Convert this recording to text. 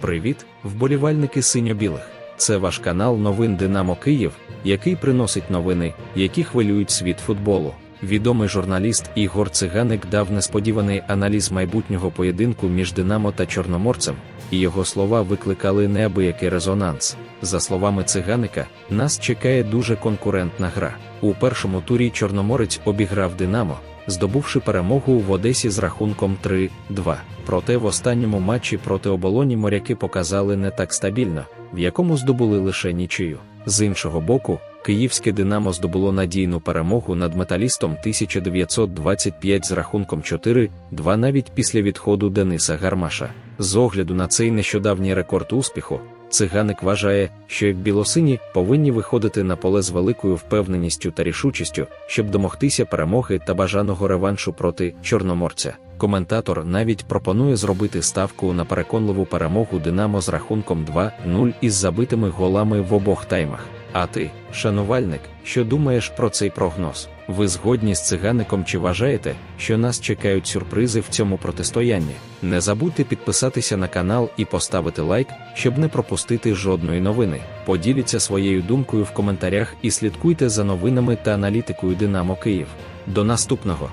Привіт, вболівальники синьо-білих. Це ваш канал новин Динамо Київ, який приносить новини, які хвилюють світ футболу. Відомий журналіст Ігор Циганик дав несподіваний аналіз майбутнього поєдинку між Динамо та Чорноморцем, і його слова викликали неабиякий резонанс. За словами циганика, нас чекає дуже конкурентна гра. У першому турі Чорноморець обіграв Динамо, здобувши перемогу в Одесі з рахунком 3-2. Проте в останньому матчі проти оболоні моряки показали не так стабільно, в якому здобули лише нічию. З іншого боку, київське Динамо здобуло надійну перемогу над металістом 1925 з рахунком 4-2 навіть після відходу Дениса Гармаша. З огляду на цей нещодавній рекорд успіху, циганик вважає, що як білосині повинні виходити на поле з великою впевненістю та рішучістю, щоб домогтися перемоги та бажаного реваншу проти чорноморця. Коментатор навіть пропонує зробити ставку на переконливу перемогу Динамо з рахунком 2-0 із забитими голами в обох таймах. А ти, шанувальник, що думаєш про цей прогноз? Ви згодні з цигаником чи вважаєте, що нас чекають сюрпризи в цьому протистоянні? Не забудьте підписатися на канал і поставити лайк, щоб не пропустити жодної новини. Поділіться своєю думкою в коментарях і слідкуйте за новинами та аналітикою Динамо Київ. До наступного!